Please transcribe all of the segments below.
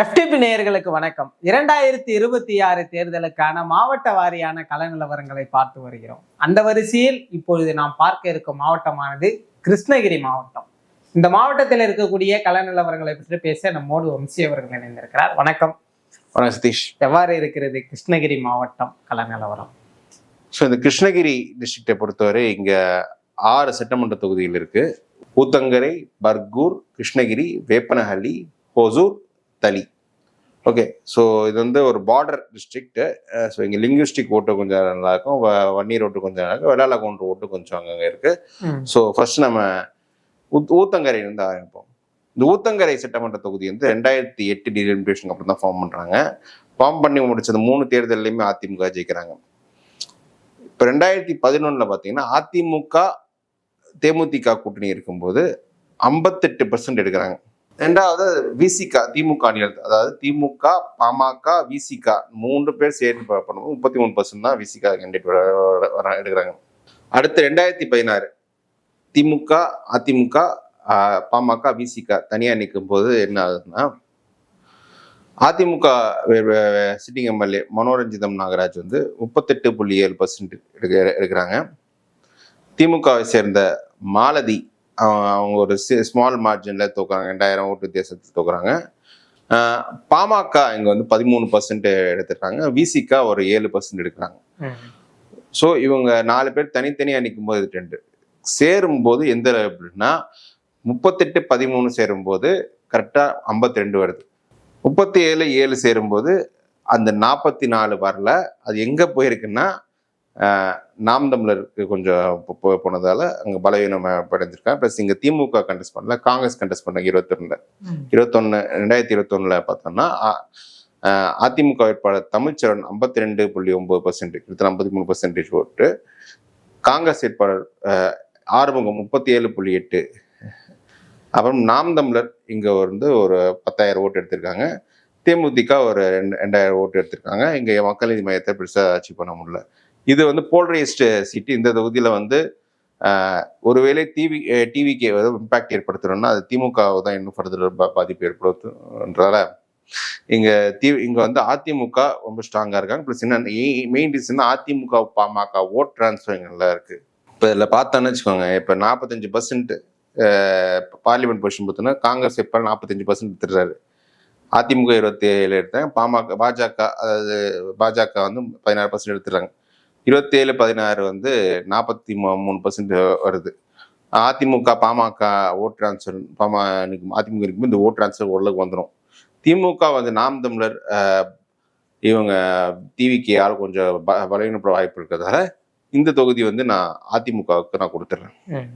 FTP நேயர்களுக்கு வணக்கம். இரண்டாயிரத்தி இருபத்தி ஆறு தேர்தலுக்கான மாவட்ட வாரியான கள நிலவரங்களை பார்த்து வருகிறோம். அந்த வரிசையில் இப்பொழுது நாம் பார்க்க இருக்கும் மாவட்டமானது கிருஷ்ணகிரி மாவட்டம். இந்த மாவட்டத்தில் இருக்கக்கூடிய கள நிலவரங்களை பற்றி பேச நம்மோடு வம்சி அவர்கள் இணைந்திருக்கிறார். வணக்கம். வணக்கம் சதீஷ். எவ்வாறு இருக்கிறது கிருஷ்ணகிரி மாவட்டம் கள நிலவரம்? ஸோ இந்த கிருஷ்ணகிரி டிஸ்ட்ரிக்டை பொறுத்தவரை இங்க ஆறு சட்டமன்ற தொகுதிகள் இருக்கு. ஊத்தங்கரை பர்கூர் கிருஷ்ணகிரி வேப்பனஹள்ளி ஹொசூர் தளி ஓகே ஸோ இது வந்து ஒரு பார்டர் டிஸ்ட்ரிக்ட் ஸோ இங்கே லிங்குவிஸ்டிக் ஓட்டு கொஞ்சம் நல்லா இருக்கும் வ- வன்னீர் ஓட்டு கொஞ்சம் நல்லா இருக்கும் வெள்ளாள கவுண்டர் ஓட்டு கொஞ்சம் அங்கங்கே இருக்கு. ஸோ ஃபர்ஸ்ட் நம்ம ஊத் ஊத்தங்கரை இருந்து ஆரம்பிப்போம். இந்த ஊத்தங்கரை சட்டமன்ற தொகுதி வந்து ரெண்டாயிரத்தி எட்டு டிலிமிட்டேஷன் அப்புறம் தான் ஃபார்ம் பண்றாங்க. ஃபார்ம் பண்ணி முடிச்சது மூணு தேர்தல்லையுமே அதிமுக ஜெயிக்கிறாங்க. இப்போ ரெண்டாயிரத்தி பதினொன்னுல பார்த்தீங்கன்னா அதிமுக தேமுதிக கூட்டணி இருக்கும்போது ஐம்பத்தெட்டு பர்சன்ட் எடுக்கிறாங்க. ரெண்டாவது விசிகா திமுக அணிகள் அதாவது திமுக பாமக விசிகா மூன்று பேர் சேர்ந்து பண்ணுவோம் முப்பத்தி மூணு பர்சன்ட் தான் விசிகா கேண்டிடேட் எடுக்கிறாங்க. அடுத்து ரெண்டாயிரத்தி பதினாறு. திமுக அதிமுக பாமக விசிகா தனியாக நிற்கும் போது என்ன ஆகுதுன்னா அதிமுக சிட்டிங் எம்எல்ஏ மனோரஞ்சிதம் நாகராஜ் வந்து முப்பத்தெட்டு புள்ளி ஏழு பர்சன்ட் எடுக்க எடுக்கிறாங்க. திமுகவை சேர்ந்த மாலதி அவங்க ஒரு ஸ்மால் மார்ஜினில் தோக்குறாங்க. ரெண்டாயிரம் ஓட்டு வித்தியாசத்தில் தோக்குறாங்க. பாமக இங்கே வந்து பதிமூணு பர்சன்ட் எடுத்துருக்காங்க. விசிகா ஒரு ஏழு பர்சன்ட் எடுக்கிறாங்க. ஸோ இவங்க நாலு பேர் தனித்தனியாக நிற்கும் போது ரெண்டு சேரும்போது எந்த அப்படின்னா முப்பத்தெட்டு பதிமூணு சேரும்போது கரெக்டாக ஐம்பத்தி ரெண்டு வருது. முப்பத்தி ஏழு ஏழு சேரும்போது அந்த நாற்பத்தி நாலு வரல. அது எங்கே போயிருக்குன்னா நாம் தமிழருக்கு கொஞ்சம் போனதால அங்கே பலவீனம் அடைஞ்சிருக்காங்க. ப்ளஸ் இங்கே திமுக கண்டெஸ்ட் பண்ணல காங்கிரஸ் கண்டெஸ்ட் பண்ணாங்க இருபத்தொன்னுல. இருபத்தொன்னு ரெண்டாயிரத்தி இருபத்தொன்னுல பார்த்தோம்னா அதிமுக வேட்பாளர் தமிழ்ச்சரண் ஐம்பத்தி ரெண்டு புள்ளி ஒன்பது பர்சன்ட் கிட்டத்தட்ட ஐம்பத்தி மூணு பர்சன்டேஜ் ஓட்டு. காங்கிரஸ் வேட்பாளர் ஆறுமுகம் முப்பத்தி ஏழு புள்ளி எட்டு. அப்புறம் நாம் தமிழர் இங்க வந்து ஒரு பத்தாயிரம் ஓட்டு எடுத்திருக்காங்க. தேமுதிக ஒரு ரெண்டு ரெண்டாயிரம் ஓட்டு எடுத்திருக்காங்க. இங்க மக்கள் நீதி மையத்தை பெருசா அச்சீவ் பண்ண முடியல. இது வந்து போல்ரைஸ்டு சிட்டி இந்த தொகுதியில் வந்து ஒருவேளை டிவி டிவிக்கு இம்பாக்ட் ஏற்படுத்துகிறோம்னா அது திமுகவை தான் இன்னும் ஃபர்தர் பாதிப்பு ஏற்படுத்துன்றதால இங்கே தி இங்கே வந்து அதிமுக ரொம்ப ஸ்ட்ராங்காக இருக்காங்க. ப்ளஸ் என்ன main reason AIADMK PMK vote transfer நல்லா இருக்குது இப்போ இதில் பார்த்தோன்னு வச்சுக்கோங்க இப்போ நாற்பத்தஞ்சு பர்சன்ட் பார்லிமெண்ட் பொசிஷன் பார்த்தோன்னா காங்கிரஸ் எப்போ நாற்பத்தஞ்சு பர்சன்ட் எடுத்துடுறாரு. அதிமுக இருபத்தி ஏழு எடுத்தாங்க பாமக பாஜக அதாவது பாஜக வந்து பதினாறு பர்சன்ட் எடுத்துடுறாங்க. இருபத்தி ஏழு பதினாறு வந்து நாற்பத்தி மூணு பர்சன்ட் வருது. அதிமுக பாமக ஓட் டிரான்ஸ்ஃபர் பாம அதிமுக இருக்கும் இந்த ஓட் டிரான்ஸ்ஃபர் ஓரளவுக்கு வந்துடும் திமுக வந்து நாம் தமிழர் இவங்க டிவிக்கு ஆள் கொஞ்சம் ப- பலவீனப்பட வாய்ப்பு இருக்கிறதால இந்த தொகுதி வந்து நான் அதிமுகவுக்கு நான் கொடுத்துட்றேன்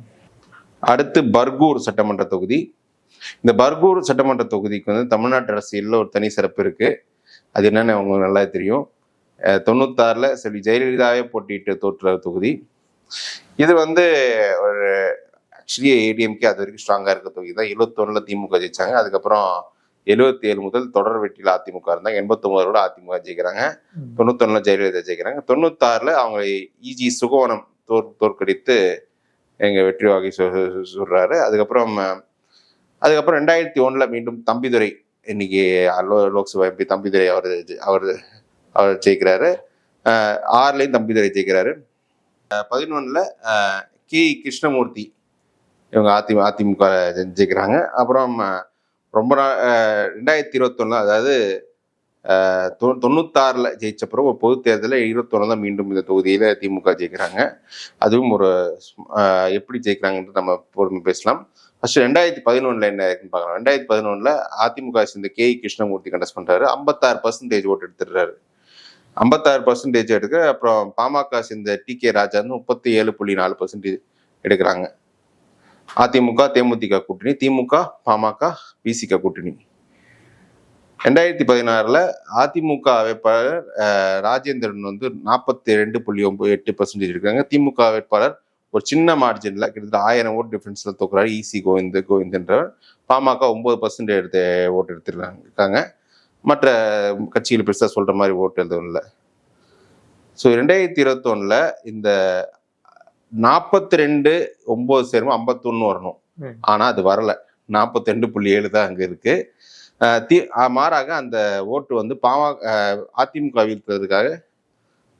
அடுத்து பர்கூர் சட்டமன்ற தொகுதி. இந்த பர்கூர் சட்டமன்ற தொகுதிக்கு வந்து தமிழ்நாட்டு அரசியலில் ஒரு தனி சிறப்பு இருக்கு. அது என்னன்னு அவங்களுக்கு நல்லா தெரியும். தொண்ணூத்தாறுல செல்வி ஜெயலலிதாவே போட்டியிட்டு தோற்ற தொகுதி. இது வந்து ஒரு ஆக்சுவலி ஏடிஎம்கே அது வரைக்கும் ஸ்ட்ராங்கா இருக்க தொகுதி தான். எழுபத்தொன்னுல திமுக ஜெயிச்சாங்க. அதுக்கப்புறம் எழுபத்தி ஏழு முதல் தொடர் வெற்றியில் அதிமுக இருந்தாங்க. எண்பத்தொன்பதோட அதிமுக ஜெயிக்கிறாங்க. தொண்ணூத்தொன்னுல ஜெயலலிதா ஜெயிக்கிறாங்க. தொண்ணூத்தாறுல அவங்க இஜி சுகவனம் தோற் தோற்கடித்து எங்க வெற்றி வாகை சொ- சொ- சொல்றாரு. அதுக்கப்புறம் அதுக்கப்புறம் ரெண்டாயிரத்தி ஒண்ணுல மீண்டும் தம்பிதுரை இன்னைக்கு லோக்சபா எம்பி தம்பிதுரை அவர் அவர் அவர் ஜெயிக்கிறாரு. ஆறுலேயும் தம்பிதுரை ஜெயிக்கிறாரு. பதினொன்றில் கி கே. கிருஷ்ணமூர்த்தி இவங்க அதி அதிமுக ஜெயிக்கிறாங்க. அப்புறம் ரொம்ப நாள் ரெண்டாயிரத்தி இருபத்தொன்னு அதாவது தொ- தொண்ணூத்தாறில் ஜெயிச்ச பிறகு ஒரு பொது தேர்தலில் இருபத்தொன்னு தான் மீண்டும் இந்த தொகுதியில் திமுக ஜெயிக்கிறாங்க. அதுவும் ஒரு எப்படி ஜெயிக்கிறாங்கன்றது நம்ம பொறுமை பேசலாம். ஃபஸ்ட்டு ரெண்டாயிரத்தி பதினொன்றில் என்ன இருக்குன்னு பார்க்கலாம். ரெண்டாயிரத்தி பதினொன்றில் அதிமுக சேர்ந்த கே. கிருஷ்ணமூர்த்தி கண்டஸ்ட் பண்ணுறாரு ஐம்பத்தாறு பர்சன்டேஜ் ஓட்டு எடுத்துடுறாரு. ஐம்பத்தாறு பர்சன்டேஜ் எடுக்க அப்புறம் பாமக சேர்ந்த டி கே ராஜா வந்து முப்பத்தி ஏழு புள்ளி நாலு பர்சன்டேஜ் எடுக்கிறாங்க. அதிமுக தேமுதிக கூட்டணி திமுக பாமக பிசிக கூட்டணி. ரெண்டாயிரத்தி பதினாறில் அதிமுக வேட்பாளர் ராஜேந்திரன் வந்து நாற்பத்தி ரெண்டு புள்ளி ஒம்பது எட்டு பர்சன்டேஜ் இருக்காங்க திமுக வேட்பாளர் ஒரு சின்ன மார்ஜினில் கிட்டத்தட்ட ஆயிரம் ஓட் டிஃப்ரென்ஸில் தோக்குறாரு. இசி கோவிந்த் கோவிந்த்ன்றவர். பாமக ஒம்பது பர்சன்ட் எடுத்து ஓட்டு எடுத்துருக்காங்க. இருக்காங்க மற்ற கட்சிகள் பெருசா சொல்ற மாதிரி ஓட்டு எதுவும் இல்லை. ஸோ ரெண்டாயிரத்தி இருபத்தொன்னுல இந்த நாற்பத்தி ரெண்டு ஒன்பது சேரும் ஐம்பத்தொன்னு வரணும். ம். ஆனா அது வரல. நாற்பத்தி ரெண்டு புள்ளி ஏழு தான் அங்க இருக்கு. அஹ் தி மாறாக அந்த ஓட்டு வந்து பாமக அஹ் அதிமுக வீழ்த்துறதுக்காக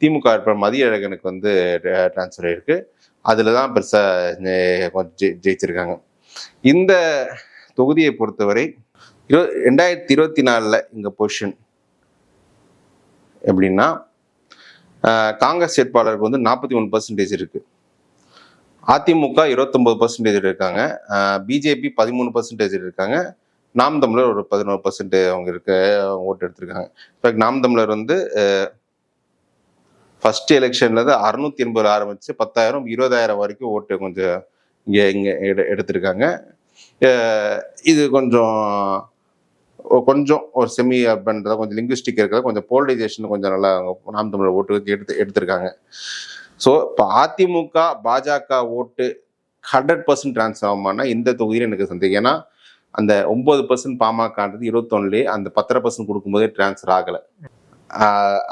திமுக வேட்பாளர் மதியழகனுக்கு வந்து டிரான்ஸ்ஃபர் ஆயிருக்கு. அதில் தான் பெருசாக கொஞ்சம் ஜெய்- ஜெயிச்சிருக்காங்க. இந்த தொகுதியை பொறுத்தவரை இரு ரெண்டாயிரத்தி இருபத்தி நாலில் இங்கே பொசிஷன் எப்படின்னா காங்கிரஸ் வேட்பாளருக்கு வந்து நாற்பத்தி ஒன்று பர்சன்டேஜ் இருக்குது அதிமுக இருபத்தொம்பது பர்சன்டேஜ் இருக்காங்க. பிஜேபி பதிமூணு பர்சன்டேஜ் இருக்காங்க. நாம் தமிழர் ஒரு பதினோரு பர்சன்ட் அவங்க இருக்க அவங்க ஓட்டு எடுத்திருக்காங்க. இன்ஃபேக்ட் நாம் தமிழர் வந்து ஃபர்ஸ்ட் எலெக்ஷனில் தான் அறுநூத்தி எண்பது ஆரம்பிச்சு பத்தாயிரம் இருபதாயிரம் வரைக்கும் ஓட்டு கொஞ்சம் இங்கே இங்கே எடு- எடுத்திருக்காங்க. இது கொஞ்சம் கொஞ்சம் ஒரு செமி அர்பன்றத கொஞ்சம் லிங்குஸ்டிக் இருக்கிறத கொஞ்சம் போலரைசேஷன் கொஞ்சம் நல்லா நாம் தமிழர் ஓட்டு எடுத்து எடுத்திருக்காங்க. ஸோ இப்போ அதிமுக பாஜக ஓட்டு ஹண்ட்ரட் பர்சன்ட் ட்ரான்ஸ்ஃபர் ஆகுமானா இந்த தொகுதியில் எனக்கு சந்தேகம். ஏன்னா அந்த ஒம்பது பர்சன்ட் பாமகன்றது இருபத்தொன்னுலேயே அந்த பத்தரை பர்சன்ட் கொடுக்கும்போதே ட்ரான்ஸ்ஃபர் ஆகலை.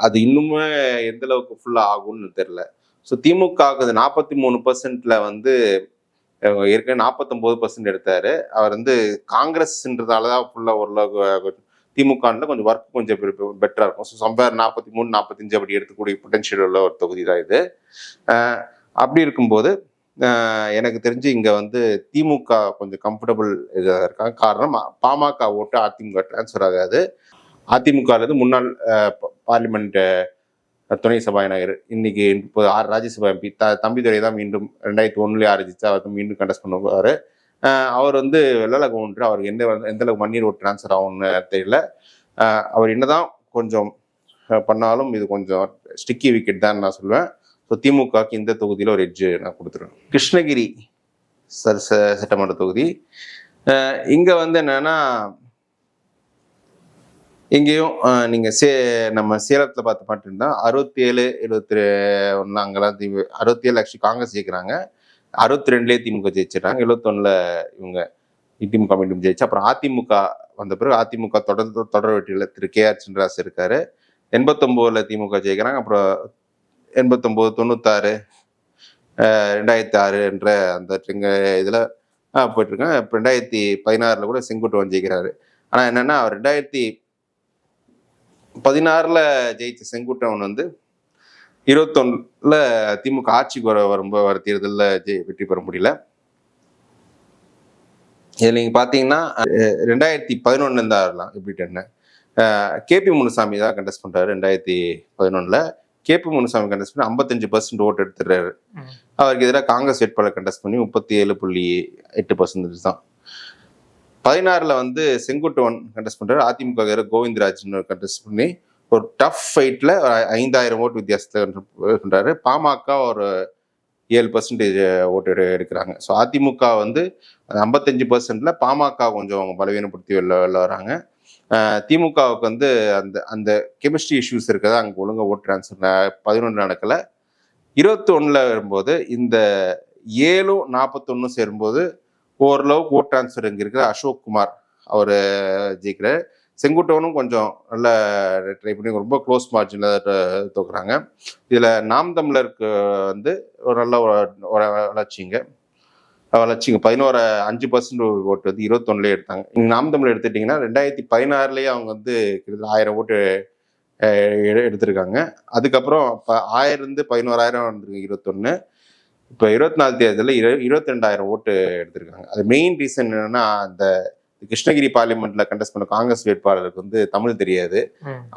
அது இன்னுமே எந்த அளவுக்கு ஃபுல்லாக ஆகும்னு தெரில ஸோ திமுக நாற்பத்தி மூணு பர்சன்ட்ல வந்து ஏற்கனவே நாற்பத்தொம்போது பர்சன்ட் எடுத்தார். அவர் வந்து காங்கிரஸ்ன்றதால தான் ஃபுல்லாக ஓரளவுக்கு திமுகவில் கொஞ்சம் ஒர்க் கொஞ்சம் பெட்டராக இருக்கும். ஸோ சம்பேர் நாற்பத்தி மூணு நாற்பத்தஞ்சு அப்படி எடுத்துக்கூடிய பொட்டன்ஷியல் உள்ள ஒரு தொகுதி தான் இது. அப்படி இருக்கும்போது எனக்கு தெரிஞ்சு இங்கே வந்து திமுக கொஞ்சம் கம்ஃபர்டபுள் இதாக இருக்காங்க. காரணம் பாமக ஓட்டு அதிமுக டிரான்ஸ்ஃபர் ஆகாது. அதிமுகலேருந்து முன்னாள் பார்லிமெண்ட் துணை சபாநாயகர். இன்னைக்கு இப்போ ஆர் ராஜ்யசபா எம்பி. த தம்பிதுரை தான் மீண்டும் ரெண்டாயிரத்தி ஒன்றுலேயே ஆரம்பிச்சு அவர் மீண்டும் கண்டஸ்ட் பண்ணுவார். அவர் வந்து வெள்ளல கவுண்டர் அவருக்கு எந்த எந்த அளவுக்கு மண்ணீர் ஓட்டு ட்ரான்ஸ்ஃபர் ஆகும்னு தெரியல. அவர் என்னதான் கொஞ்சம் பண்ணாலும் இது கொஞ்சம் ஸ்டிக்கி விக்கெட் தான் நான் சொல்லுவேன். ஸோ திமுகக்கு இந்த தொகுதியில் ஒரு எட்ஜு நான் கொடுத்துருவேன். கிருஷ்ணகிரி சர் ச- சட்டமன்ற தொகுதி. இங்கே வந்து என்னன்னா இங்கேயும் நீங்கள் சே நம்ம சேலத்தில் பார்த்து பார்த்துருந்தா அறுபத்தி ஏழு எழுபத்தி ஒன்று அங்கெல்லாம் தி அறுபத்தி ஏழு ஆக்சுவலி காங்கிரஸ் ஜெயிக்கிறாங்க. அறுபத்தி ரெண்டுலேயே திமுக ஜெயிச்சிடறாங்க எழுபத்தொன்னில் இவங்க திமுக மீண்டும் ஜெயிச்சு அப்புறம் அதிமுக வந்த பிறகு அதிமுக தொடர்ந்து தொடர் வெற்றியில் திரு. கே. ஆர். சின்ராஸ் இருக்கார். எண்பத்தொம்போதில் திமுக ஜெயிக்கிறாங்க அப்புறம் எண்பத்தொம்போது தொண்ணூத்தாறு ரெண்டாயிரத்தி ஆறு என்ற அந்த இதில் போயிட்டுருக்கேன் இப்போ ரெண்டாயிரத்தி பதினாறில் கூட செங்குட்டுவன் ஜெயிக்கிறாரு. ஆனால் என்னென்னா அவர் ரெண்டாயிரத்தி பதினாறுல ஜெயிச்ச செங்குட்டவன் வந்து இருபத்தொன்னுல திமுக ஆட்சிக்கு வர வரும்போது வர தேர்தலில் ஜெய் வெற்றி பெற முடியல. இதில் நீங்கள் பார்த்தீங்கன்னா ரெண்டாயிரத்தி பதினொன்னு இருந்தா வரலாம் எப்படி என்ன கேபி முனுசாமி தான் கண்டெஸ்ட் பண்றாரு ரெண்டாயிரத்தி பதினொன்னுல. கேபி முனுசாமி கண்டெஸ்ட் பண்ணி ஐம்பத்தஞ்சு பர்சன்ட் ஓட்டு எடுத்துடுறாரு. அவருக்கு எதிராக காங்கிரஸ் வேட்பாளர் கண்டெஸ்ட் பண்ணி முப்பத்தி ஏழு புள்ளி எட்டு பர்சன்டேஜ் தான். பதினாறில் வந்து செங்குட்டுவன் கண்டெஸ்ட் பண்ணுறாரு அதிமுக வேறு கோவிந்தராஜ்னு கண்டெஸ்ட் பண்ணி ஒரு டஃப் ஃபைட்ல ஐந்தாயிரம் ஓட்டு வித்தியாசத்தில் பண்ணுறாரு பாமக ஒரு ஏழு பர்சன்டேஜ் ஓட்டு எடுக்கிறாங்க. ஸோ அதிமுக வந்து ஐம்பத்தஞ்சு பர்சன்டில் பாமக கொஞ்சம் அவங்க பலவீனப்படுத்தி வெளில வெளில வராங்க. திமுகவுக்கு வந்து அந்த அந்த கெமிஸ்ட்ரி இஷ்யூஸ் இருக்கிறதா அங்கே ஒழுங்காக ஓட் ட்ரான்ஸ்ஃபர் பதினொன்று நடக்கல. இருபத்தி ஒன்றில் வரும்போது இந்த ஏழும் நாற்பத்தொன்னும் சேரும்போது ஓரளவுக்கு ஓட் ட்ரான்ஸ்ஃபர் இங்கே இருக்கிற அசோக் குமார் அவர் ஜெயிக்கிறார். செங்குட்டவனும் கொஞ்சம் நல்ல ட்ரை பண்ணி ரொம்ப க்ளோஸ் மார்ஜினில் தோக்குறாங்க. இதில் நாம் தமிழருக்கு வந்து ஒரு நல்ல ஒரு- வளர்ச்சிங்க வளர்ச்சிங்க பதினோரு அஞ்சு பர்சன்ட் ஓட்டு வந்து இருபத்தொன்னுலேயே எடுத்தாங்க. இங்க நாம் தமிழ் எடுத்துட்டிங்கன்னா ரெண்டாயிரத்தி பதினாறுலேயே அவங்க வந்து கிட்டத்தட்ட ஆயிரம் ஓட்டு எடுத்திருக்காங்க. அதுக்கப்புறம் இப்போ ஆயிரம் இருந்து பதினோராயிரம் வந்துருக்கு இருபத்தொன்று இப்போ இருபத்தி நாலு தேர்தலில் இரு இருபத்தி ரெண்டாயிரம் ஓட்டு எடுத்திருக்காங்க. அது மெயின் ரீசன் என்னன்னா அந்த கிருஷ்ணகிரி பார்லிமெண்ட்ல கண்டெஸ்ட் பண்ண காங்கிரஸ் வேட்பாளருக்கு வந்து தமிழ் தெரியாது.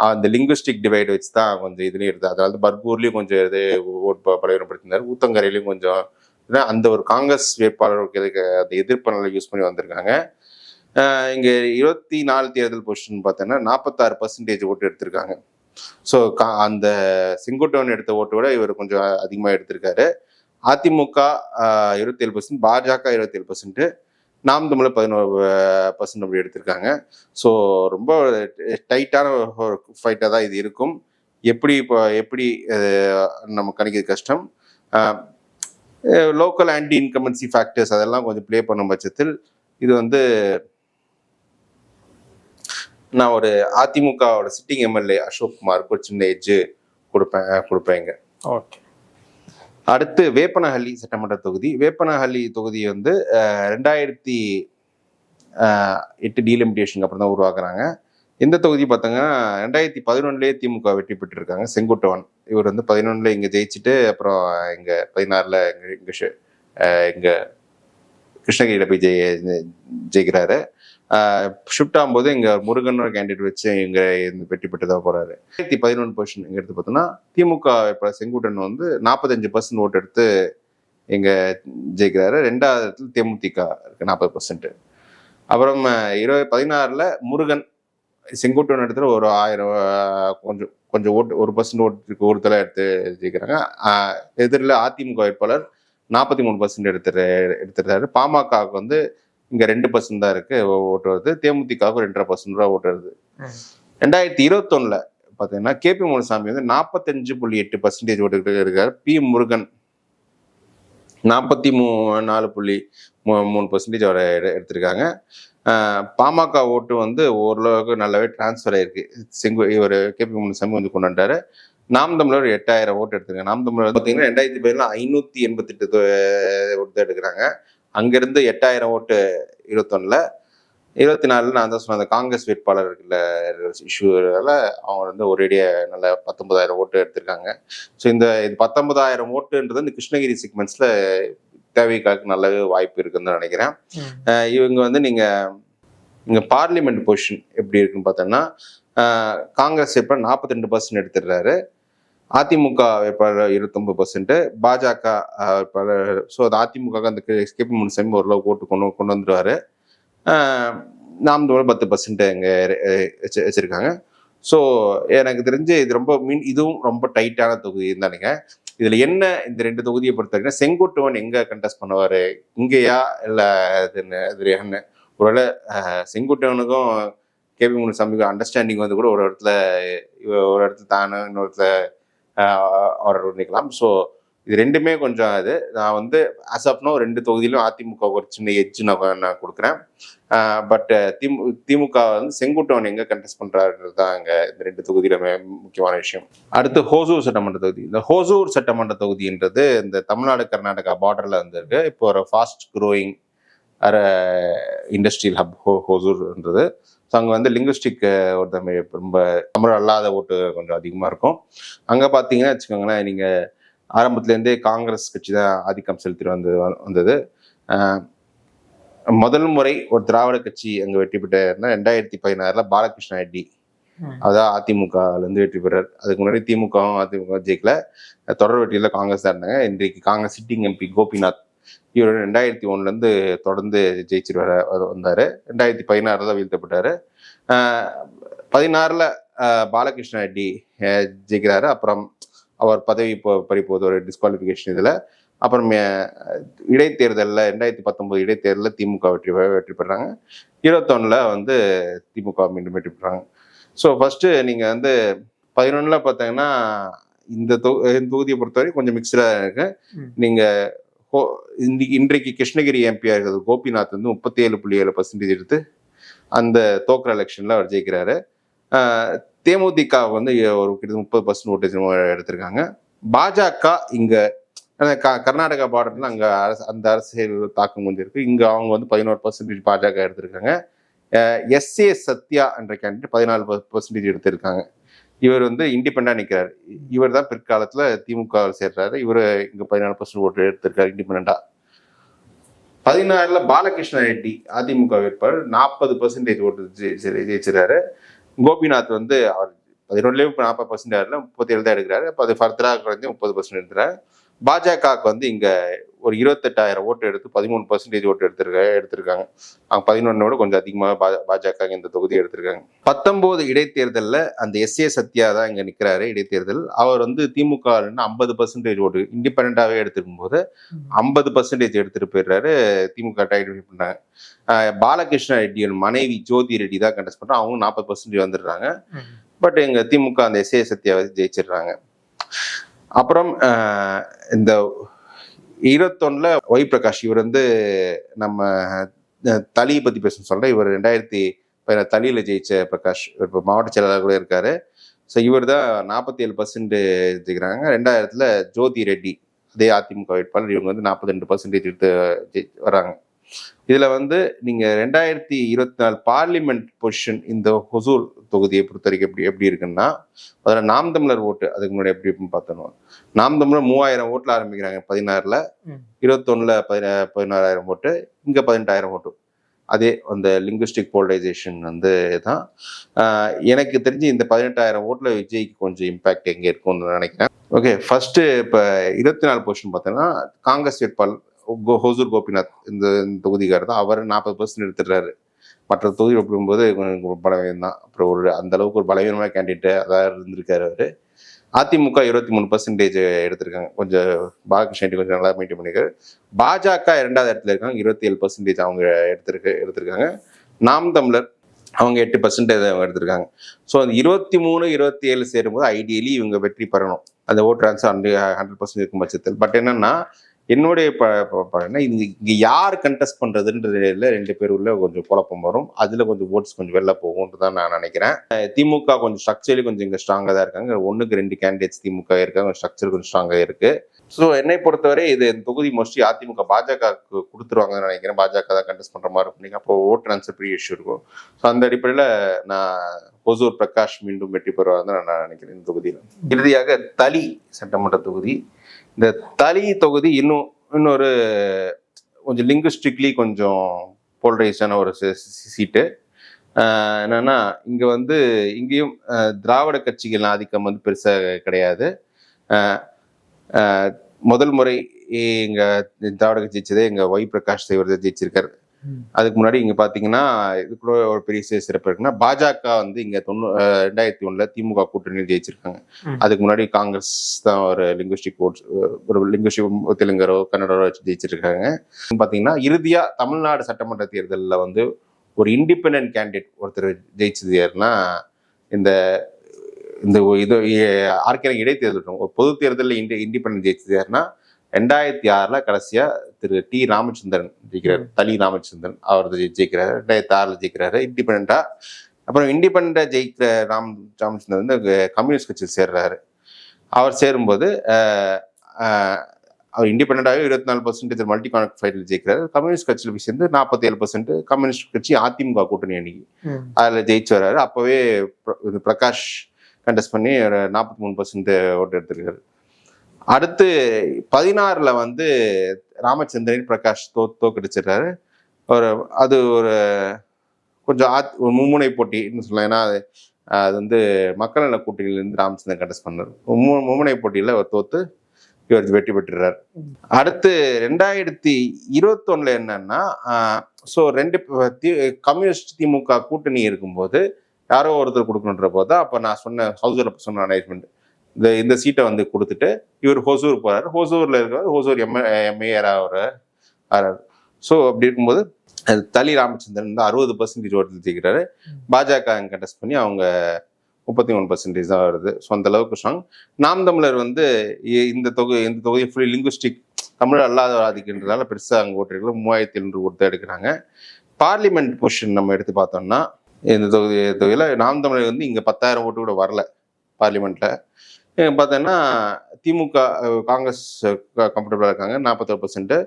அந்த லிங்குஸ்டிக் டிவைட் வச்சு தான் கொஞ்சம் இதுலேயும் எடுத்து அதாவது பர்கூர்லேயும் கொஞ்சம் இது ஓட் பலவீனப்படுத்தினார் ஊத்தங்கரையிலையும் கொஞ்சம் ஏன்னா அந்த ஒரு காங்கிரஸ் வேட்பாளருக்கு எதுக்கு அந்த எதிர்ப்பு நல்லா யூஸ் பண்ணி வந்திருக்காங்க. இங்க இருபத்தி நாலு தேர்தல் பொசிஷன் பார்த்தோன்னா நாற்பத்தாறு பர்சன்டேஜ் ஓட்டு எடுத்திருக்காங்க. ஸோ அந்த செங்குட்டவன் எடுத்த ஓட்டை விட இவர் கொஞ்சம் அதிகமாக எடுத்திருக்காரு. அதிமுக இருபத்தேழு பர்சன்ட் பாஜக இருபத்தேழு பர்சன்ட் நாம் தமிழர் பதினோரு பர்சன்ட் அப்படி எடுத்திருக்காங்க. ஸோ ரொம்ப டைட்டான ஒரு ஃபைட்டாக தான் இது இருக்கும். எப்படி இப்போ எப்படி நம்ம கணிக்கிறது கஷ்டம்? லோக்கல் ஆன்டி இன்கமன்சி ஃபேக்டர்ஸ் அதெல்லாம் கொஞ்சம் ப்ளே பண்ணும் பட்சத்தில் இது வந்து நான் ஒரு அதிமுகவோட சிட்டிங் எம்எல்ஏ அசோக் குமாருக்கு ஒரு சின்ன எஜ்ஜு கொடுப்பேன் கொடுப்பேங்க. ஓகே அடுத்து வேப்பனஹள்ளி சட்டமன்ற தொகுதி. வேப்பனஹள்ளி தொகுதி வந்து ரெண்டாயிரத்தி எட்டு டீலிமிட்டேஷனுக்கு அப்புறம் தான் உருவாக்குறாங்க. இந்த தொகுதி பார்த்தீங்கன்னா ரெண்டாயிரத்தி பதினொன்னுலேயே திமுக வெற்றி பெற்றிருக்காங்க. செங்குட்டவன் இவர் வந்து பதினொன்றில் இங்கே ஜெயிச்சுட்டு அப்புறம் இங்கே பதினாறில் இங்கே இங்கே இங்கே கிருஷ்ணகிரியில் போய் ஜெய ஜெயிக்கிறாரு. ஷிஃப்ட் ஆகும்போது இங்கே முருகன் கேண்டிடேட் வச்சு இங்கே வெற்றி பெற்று தான் போகிறாரு ரெண்டாயிரத்தி பதினொன்று பொசிஷன் இங்கே எடுத்து பார்த்தோம்னா திமுக இப்போ செங்குட்டன் வந்து நாற்பத்தஞ்சு பர்சன்ட் ஓட்டு எடுத்து இங்கே ஜெயிக்கிறாரு. ரெண்டாவது இடத்துல தேமுதிக இருக்கு நாற்பது பர்சன்ட் அப்புறம் இருபது பதினாறில் முருகன் செங்குட்டன் இடத்துல ஒரு ஆயிரம் கொஞ்சம் கொஞ்சம் ஓட்டு ஒரு பர்சன்ட் ஓட்டுக்கு தலை எடுத்து ஜெயிக்கிறாங்க. எதிரில் அதிமுக வேட்பாளர் நாற்பத்தி மூணு பர்சன்ட் எடுத்துரு எடுத்துருக்காரு பாமகவுக்கு வந்து இங்க ரெண்டு பர்சன்ட் தான் இருக்கு ஓட்டு வருது தேமுதிகவுக்கு ரெண்டரை பர்சன்ட் தான் ஓட்டு வருது. ரெண்டாயிரத்தி இருபத்தொன்னுல பாத்தீங்கன்னா கேபி முனுசாமி வந்து நாற்பத்தஞ்சு புள்ளி எட்டு பர்சன்டேஜ் ஓட்டு இருக்காரு. பி முருகன் நாற்பத்தி மூ நாலு புள்ளி மூ- மூணு பர்சன்டேஜ் அவரை எடு- எடுத்திருக்காங்க. பாமக ஓட்டு வந்து ஓரளவுக்கு நல்லாவே டிரான்ஸ்ஃபர் ஆயிருக்கு. செங்கு இவர் கேபி முனுசாமி வந்து கொண்டு வந்துட்டாரு. நாம் தமிழர் ஒரு எட்டாயிரம் ஓட்டு எடுத்திருக்காங்க. நாம் தமிழர் பார்த்தீங்கன்னா ரெண்டாயிரத்தி பதினேழு ஐநூத்தி எண்பத்தெட்டு ஓட்டு தான் எடுக்கிறாங்க. அங்கிருந்து எட்டாயிரம் ஓட்டு இருபத்தொன்னுல இருபத்தி நாலுல நான் தான் சொன்ன அந்த காங்கிரஸ் வேட்பாளர் இருக்குல்ல இஷ்யூனால அவங்க வந்து ஒரேடியா நல்ல பத்தொன்பதாயிரம் ஓட்டு எடுத்திருக்காங்க. ஸோ இந்த இது பத்தொன்பதாயிரம் ஓட்டுன்றது இந்த கிருஷ்ணகிரி செக்மெண்ட்ஸ்ல தேவைக்காக நல்லாவே வாய்ப்பு இருக்குன்னு நினைக்கிறேன். இவங்க வந்து நீங்க இங்க பார்லிமெண்ட் பொசிஷன் எப்படி இருக்குன்னு பார்த்தோம்னா அஹ் காங்கிரஸ் வேட்பாளர் நாற்பத்தி ரெண்டு பர்சன்ட் எடுத்துடுறாரு. அதிமுக வேட்பாளர் இருபத்தொம்பது பர்சன்ட் பாஜக வேட்பாளர் ஸோ அது அதிமுக அந்த கேபி முனுசாமி ஓரளவு ஓட்டு கொண்டு கொண்டு வந்துடுவார் நாம் தமிழர் பத்து பர்சன்ட் இங்கே வச்சுருக்காங்க. ஸோ எனக்கு தெரிஞ்சு இது ரொம்ப மீன் இதுவும் ரொம்ப டைட்டான தொகுதி தானுங்க இதில் என்ன இந்த ரெண்டு தொகுதியை பொறுத்த வரைக்கும் எங்கே எங்க கண்டெஸ்ட் இங்கேயா? இல்லை இதுன்னு இதுன்னு ஒருவேளை செங்கோட்டுவனுக்கும் செங்குட்டுவனுக்கும் கேபி முனுசாமிக்கும் அண்டர்ஸ்டாண்டிங் வந்து கூட ஒரு இடத்துல ஒரு இடத்துல தானே இன்னொரு இடத்துல அவர் நிற்கலாம் ஸோ இது ரெண்டுமே கொஞ்சம் இது. நான் வந்து அசப்னோ ரெண்டு தொகுதியிலும் அதிமுக ஒரு சின்ன எஜ்ஜு நான் நான் கொடுக்குறேன். பட் திமு திமுக வந்து செங்குட்டவன் எங்கே கண்டெஸ்ட் பண்ணுறாருன்றது தான் அங்கே இந்த ரெண்டு தொகுதியிலுமே முக்கியமான விஷயம். அடுத்து ஹோசூர் சட்டமன்ற தொகுதி. இந்த ஹோசூர் சட்டமன்ற தொகுதின்றது இந்த தமிழ்நாடு கர்நாடகா பார்டரில் வந்துருக்கு. இப்போ ஒரு ஃபாஸ்ட் க்ரோயிங் இண்டஸ்ட்ரியல் ஹப் ஹோ ஹோசூர்ன்றது. ஸோ அங்கே வந்து லிங்குஸ்டிக் ஒரு தமிழ் ரொம்ப தமிழ் அல்லாத ஓட்டு கொஞ்சம் அதிகமாக இருக்கும். அங்கே பார்த்தீங்கன்னா வச்சுக்கோங்களேன் நீங்கள் ஆரம்பத்துலேருந்தே காங்கிரஸ் கட்சி தான் ஆதிக்கம் செலுத்திட்டு வந்தது. வந்தது முதல் முறை ஒரு திராவிட கட்சி அங்கே வெற்றி பெற்ற ரெண்டாயிரத்தி பதினாறுல பாலகிருஷ்ண ரெட்டி. அதான் அதிமுகல இருந்து வெற்றி பெறார். அதுக்கு முன்னாடி திமுகவும் அதிமுக ஜெயிக்கல. தொடர் வெற்றியில காங்கிரஸ் தான் இருந்தாங்க. இன்றைக்கு காங்கிரஸ் சிட்டிங் எம்பி கோபிநாத் இவர் ரெண்டாயிரத்தி ஒண்ணுல இருந்து தொடர்ந்து ஜெயிச்சிட்டு வர வந்தாரு. ரெண்டாயிரத்தி பதினாறுல தான் வீழ்த்தப்பட்டாரு. பதினாறுல பாலகிருஷ்ண ரெட்டி ஜெயிக்கிறாரு. அப்புறம் அவர் பதவி பறிப்போது ஒரு டிஸ்குவாலிஃபிகேஷன் இதுல. அப்புறம் இடைத்தேர்தலில் ரெண்டாயிரத்தி பத்தொன்பது இடைத்தேர்தலில் திமுக வெற்றி வெற்றி பெறாங்க இருபத்தொன்னுல வந்து திமுக மீண்டும் வெற்றி பெறாங்க ஸோ ஃபர்ஸ்ட் நீங்க வந்து பதினொன்னுல பார்த்தீங்கன்னா இந்த தொ- இந்த தொகுதியை பொறுத்தவரை கொஞ்சம் மிக்சடாக இருக்கு. ம். கோ இன்றைக்கு கிருஷ்ணகிரி எம்பியா இருக்கிறது கோபிநாத் வந்து முப்பத்தி ஏழு புள்ளி ஏழு பர்சன்டேஜ் எடுத்து அந்த தோக்குற எலெக்ஷன்ல அவர் ஜெயிக்கிறாரு. தேமுதிக வந்து ஒரு கிட்ட முப்பது பர்சன்ட் ஓட்டேஜ் எடுத்திருக்காங்க. பாஜக இங்க க- கர்நாடகா பார்டர்ல அங்க அரசு அந்த அரசியல் தாக்கம் கொஞ்சம் இருக்கு. இங்க அவங்க வந்து பதினோரு பர்சன்டேஜ் பாஜக எடுத்திருக்காங்க. எஸ் ஏ சத்யா என்ற கேண்டிடேட் பதினாலு பர்சன்டேஜ் எடுத்திருக்காங்க. இவர் வந்து இண்டிபெண்டா நிற்கிறார் இவர் தான் பிற்காலத்தில் திமுக சேர்றாரு. இவர் இங்கே பதினாலு பர்சன்ட் ஓட்டு எடுத்திருக்காரு இண்டிபெண்டா பதினாறில் பாலகிருஷ்ண ரெட்டி அதிமுக வேட்பாளர் நாற்பது பர்சன்டேஜ் ஓட்டு ஜெயி- ஜெயிச்சிருக்காரு. கோபிநாத் வந்து அவர் பதினொன்றுலேயும் இப்போ நாற்பது பர்சன்ட் முப்பத்தி ஏழு தான் எடுக்கிறாரு. அப்போ அது ஃபர்தராக குறைஞ்சு முப்பது பர்சன்ட் எடுக்கிறாரு பாஜகவுக்கு வந்து இங்கே ஒரு இருபத்தெட்டாயிரம் ஓட்டு எடுத்து பதிமூணு பர்சன்டேஜ் ஓட்டு எடுத்திருக்க எடுத்திருக்காங்க. அவங்க பதினொன்னோட கொஞ்சம் அதிகமாக பா- பாஜக இந்த தொகுதி எடுத்திருக்காங்க. பத்தொம்போது இடைத்தேர்தலில் அந்த எஸ் ஏ சத்யா தான் இங்கே நிற்கிறாரு இடைத்தேர்தல். அவர் வந்து திமுக ஐம்பது பர்சன்டேஜ் ஓட்டு இண்டிபெண்ட்டாகவே எடுத்திருக்கும் போது ஐம்பது பர்சன்டேஜ் எடுத்துகிட்டு போயிடுறாரு திமுக ஐடென்டிஃபை பண்ணாங்க. பாலகிருஷ்ண ரெட்டியோட மனைவி ஜோதி ரெட்டி தான் கண்டெஸ்ட் பண்ணுறாங்க அவங்க நாற்பது பர்சன்டேஜ் வந்துடுறாங்க. பட் எங்கள் திமுக அந்த எஸ்ஏ சத்யாவை ஜெயிச்சிடுறாங்க. அப்புறம் இந்த இருபத்தொன்னுல ஒய் பிரகாஷ் இவர் வந்து நம்ம அஹ், தலியை பத்தி பேச சொல்றேன். இவர் ரெண்டாயிரத்தி பதினாறு தலியில ஜெயிச்ச பிரகாஷ். இப்போ மாவட்ட செயலாளர் கூட இருக்காரு. ஸோ இவர் தான் நாற்பத்தி ஏழு பர்சன்ட் ஜெயிக்கிறாங்க. ரெண்டாயிரத்துல ஜோதி ரெட்டி அதே அதிமுக வேட்பாளர். இவங்க வந்து நாற்பத்தி ரெண்டு பர்சன்டேஜ் எடுத்து ஜெயி- வராங்க இதுல வந்து நீங்க ரெண்டாயிரத்தி இருபத்தி நாலு பார்லிமெண்ட் பொசிஷன் இந்த ஹொசூர் தொகுதியை பொறுத்த வரைக்கும் எப்படி எப்படி இருக்குன்னா அதில் நாம் தமிழர் ஓட்டு அதுக்கு முன்னாடி எப்படி இருக்குன்னு பார்த்தோம். நாம் தமிழர் மூவாயிரம் ஓட்டில் ஆரம்பிக்கிறாங்க பதினாறுல. இருபத்தொன்னுல பதினா பதினாறாயிரம் ஓட்டு இங்க பதினெட்டாயிரம் ஓட்டு. அதே அந்த லிங்குஸ்டிக் போலரைசேஷன் வந்து தான் எனக்கு தெரிஞ்சு இந்த பதினெட்டாயிரம் ஓட்டுல விஜய்க்கு கொஞ்சம் இம்பாக்ட் எங்க இருக்கும்னு நினைக்கிறேன். ஓகே ஃபர்ஸ்ட் இப்ப இருபத்தி நாலு பொசிஷன் பார்த்தோன்னா காங்கிரஸ் வேட்பாளர் ஹோசூர் கோபிநாத் இந்த தொகுதிக்காரர் தான். அவர் நாற்பது பர்சன்ட் எடுத்துடுறாரு. மற்ற தொகுதி ஒப்பிடும்போது பலவீனம் தான். அப்புறம் ஒரு அந்த அளவுக்கு ஒரு பலவீனமான கேண்டிடேட் அதாவது இருந்திருக்காரு அவர். அதிமுக இருபத்தி மூணு பர்சன்டேஜ் எடுத்திருக்காங்க. கொஞ்சம் பாலகிருஷ்ணன் கொஞ்சம் நல்லா மெயின்டைன் பண்ணியிருக்காரு. பாஜக இரண்டாவது இடத்துல இருக்காங்க. இருபத்தி ஏழு பர்சன்டேஜ் அவங்க எடுத்திருக்க எடுத்திருக்காங்க. நாம் தமிழர் அவங்க எட்டு பர்சன்டேஜ் அவங்க எடுத்திருக்காங்க. ஸோ அந்த இருபத்தி மூணு இருபத்தி ஏழு சேரும்போது ஐடியலி இவங்க வெற்றி பெறணும். அந்த vote transfer hundred hundred percent இருக்கும் பட்சத்தில். பட் என்னன்னா என்னுடைய ப என்ன இது இங்க யார் கண்டெஸ்ட் பண்ணுறதுன்றதுல ரெண்டு பேர் உள்ள கொஞ்சம் குழப்பம் வரும். அதில் கொஞ்சம் ஓட்ஸ் கொஞ்சம் வெளில போகும்னு தான் நான் நினைக்கிறேன். திமுக கொஞ்சம் ஸ்ட்ரக்சர்லி கொஞ்சம் இங்க ஸ்ட்ராங்காக தான் இருக்காங்க. ஒன்றுக்கு ரெண்டு கேண்டிடேட்ஸ் திமுக இருக்காங்க. ஸ்ட்ரக்சர் கொஞ்சம் ஸ்ட்ராங்காக இருக்குது ஸோ என்னை பொறுத்தவரை இது இந்த தொகுதி மோஸ்ட்லி அதிமுக பாஜகவுக்கு கொடுத்துருவாங்கன்னு நினைக்கிறேன். பாஜக தான் கண்டெஸ்ட் பண்ணுற மாதிரி இருக்கும். அப்போ ஓட் ட்ரான்ஸ்ஃபர் பெரிய இஷ்யூ இருக்கும். ஸோ அந்த அடிப்படையில் நான் ஹொசூர் பிரகாஷ் மீண்டும் வெற்றி பெறுவார் தான் நான் நினைக்கிறேன் இந்த தொகுதியில். இறுதியாக தளி சட்டமன்ற தொகுதி. இந்த தளி தொகுதி இன்னும் இன்னொரு கொஞ்சம் லிங்குஸ்டிக்லி கொஞ்சம் போல்ரைஸான ஒரு சீட்டு. என்னன்னா இங்கே வந்து இங்கேயும் திராவிட கட்சிகள் ஆதிக்கம் வந்து பெருசாக கிடையாது. முதல் முறை எங்கள் திராவிட கட்சி ஜெயிச்சதே எங்கள் ஒய் பிரகாஷ் தேவர் ஜெயிச்சிருக்கார் ஜெயிச்சிருக்காரு. அதுக்கு முன்னாடி இங்க பாத்தீங்கன்னா இது கூட ஒரு பெரிய சிறப்பு இருக்குன்னா பாஜக வந்து இங்க தொண்ணூ ரெண்டாயிரத்தி ஒண்ணுல திமுக கூட்டணியில் ஜெயிச்சிருக்காங்க. அதுக்கு முன்னாடி காங்கிரஸ் தான் ஒரு லிங்குஸ்டிக் ஓட்ஸ் ஒரு லிங்குஸ்டிக் தெலுங்கரோ கன்னடரோ வச்சு ஜெயிச்சிருக்காங்க. பாத்தீங்கன்னா இறுதியா தமிழ்நாடு சட்டமன்ற தேர்தலில் வந்து ஒரு இண்டிபெண்டன்ட் கேண்டிடேட் ஒருத்தர் ஜெயிச்சது யாருன்னா இந்த இந்த இது ஆர்கே இடைத்தேர்தல் ஒரு பொது தேர்தலில் இண்டி இண்டிபெண்டன்ட் ஜெயிச்சது யாருன்னா ரெண்டாயிரத்தி ஆறுல கடைசியா திரு டி ராமச்சந்திரன் ஜெயிக்கிறார். தலி ராமச்சந்திரன் அவர் ஜெயி- ஜெயிக்கிறாரு. ரெண்டாயிரத்தி ஆறுல ஜெயிக்கிறாரு. இண்டிபெண்டா அப்புறம் இண்டிபெண்டா ஜெயிக்கிற ராம் ராமச்சந்திரன் வந்து கம்யூனிஸ்ட் கட்சியில் சேர்றாரு. அவர் சேரும்போது அவர் இண்டிபெண்டாகவே இருபத்தி நாலு பர்சன்டேஜ் மல்டி கானக்ட் ஃபைட்டில் ஜெயிக்கிறாரு. கம்யூனிஸ்ட் கட்சியில் போய் சேர்ந்து நாற்பத்தி ஏழு பர்சன்ட் கம்யூனிஸ்ட் கட்சி அதிமுக கூட்டணி அன்னைக்கு. அதில் ஜெயிச்சு வர்றாரு. அப்போவே பிரகாஷ் கண்டெஸ்ட் பண்ணி ஒரு நாற்பத்தி மூணு பர்சன்ட் ஓட்டு எடுத்திருக்காரு. அடுத்து பதினாறுல வந்து ராமச்சந்திரன் பிரகாஷ் தோ தோக்கடிச்சிடுறாரு ஒரு அது ஒரு கொஞ்சம் ஆத் ஒரு மும்முனை போட்டின்னு சொல்லலாம். ஏன்னா அது அது வந்து மக்கள் நல கூட்டணியிலேருந்து ராமச்சந்திரன் கண்டஸ்ட் பண்ணார். மும்முனை போட்டியில் அவர் தோத்து இவர் வெற்றி பெற்றுறார் அடுத்து ரெண்டாயிரத்தி இருபத்தொன்னுல என்னன்னா ஸோ ரெண்டு தி- கம்யூனிஸ்ட் திமுக கூட்டணி இருக்கும்போது யாரோ ஒருத்தர் கொடுக்கணுன்ற போது தான் அப்போ நான் சொன்ன ஹவுஸ் சொன்ன அனேஜ்மெண்ட் இந்த இந்த சீட்டை வந்து கொடுத்துட்டு இவர் ஹோசூர் போகிறாரு ஹோசூரில் இருக்கிற ஹோசூர் எம்ஏ எம்ஏஆர் அவர் ஆறாரு. ஸோ அப்படி இருக்கும்போது அது தலி ராமச்சந்திரன் வந்து அறுபது பர்சன்டேஜ் ஓட்டு ஜெயிக்கிறாரு. பாஜக கண்டெஸ்ட் பண்ணி அவங்க முப்பத்தி மூணு பர்சன்டேஜ் தான் வருது. ஸோ அந்த அளவுக்கு ஸ்ட்ராங் நாம் தமிழர் வந்து இந்த தொகை இந்த தொகுதி ஃபுல்லி லிங்குஸ்டிக் தமிழ் அல்லாத ஆதிக்கின்றதால பெருசாக அங்கே ஓட்டுகள் மூவாயிரத்தி எழுநூறு கொடுத்து எடுக்கிறாங்க. பார்லிமெண்ட் பொசிஷன் நம்ம எடுத்து பார்த்தோம்னா இந்த தொகுதி தொகுதியில் நாம் தமிழர் வந்து இங்கே பத்தாயிரம் ஓட்டு கூட வரல. பார்லிமெண்ட்டில் பார்த்தோன்னா திமுக காங்கிரஸ் கம்ஃபர்டபுளாக இருக்காங்க. நாற்பத்தோரு பர்சன்ட்டு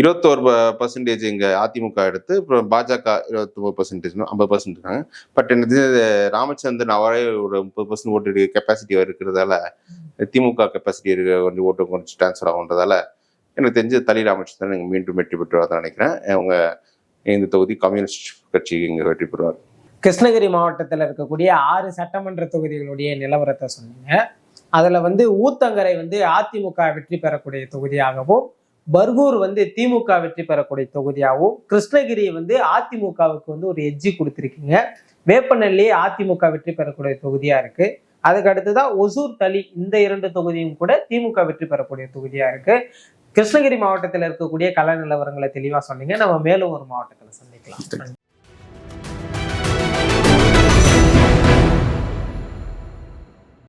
இருபத்தோரு பர்சன்டேஜ் இங்கே அதிமுக எடுத்து அப்புறம் பாஜக இருபத்தொம்பது பர்சன்டேஜ் ஐம்பது பர்சன்ட் இருக்காங்க. பட் எனக்கு ராமச்சந்திரன் அவரே ஒரு முப்பது பர்சன்ட் ஓட்டு கெப்பாசிட்டி இருக்கிறதால திமுக கெப்பாசிட்டி இருக்க கொஞ்சம் ஓட்டு கொஞ்சம் ட்ரான்ஸ்ஃபர் ஆகுன்றதால எனக்கு தெரிஞ்ச தலி ராமச்சந்திரன் இங்கே மீண்டும் வெற்றி பெற்றுவார் நினைக்கிறேன். அவங்க இந்த தொகுதி கம்யூனிஸ்ட் கட்சி இங்கே வெற்றி பெறுவார். கிருஷ்ணகிரி மாவட்டத்தில் இருக்கக்கூடிய ஆறு சட்டமன்ற தொகுதிகளுடைய நிலவரத்தை சொன்னீங்க. அதில் வந்து ஊத்தங்கரை வந்து அதிமுக வெற்றி பெறக்கூடிய தொகுதியாகவும் பர்கூர் வந்து திமுக வெற்றி பெறக்கூடிய தொகுதியாகவும் கிருஷ்ணகிரி வந்து அதிமுகவுக்கு வந்து ஒரு எஜ்ஜி கொடுத்துருக்கீங்க. வேப்பநல்லி அதிமுக வெற்றி பெறக்கூடிய தொகுதியாக இருக்குது அதுக்கு அடுத்ததான் ஒசூர் தளி இந்த இரண்டு தொகுதியும் கூட திமுக வெற்றி பெறக்கூடிய தொகுதியாக இருக்குது கிருஷ்ணகிரி மாவட்டத்தில் இருக்கக்கூடிய கல நிலவரங்களை தெளிவாக சொன்னீங்க. நம்ம மேலும் ஒரு மாவட்டத்தில் சந்திக்கலாம்.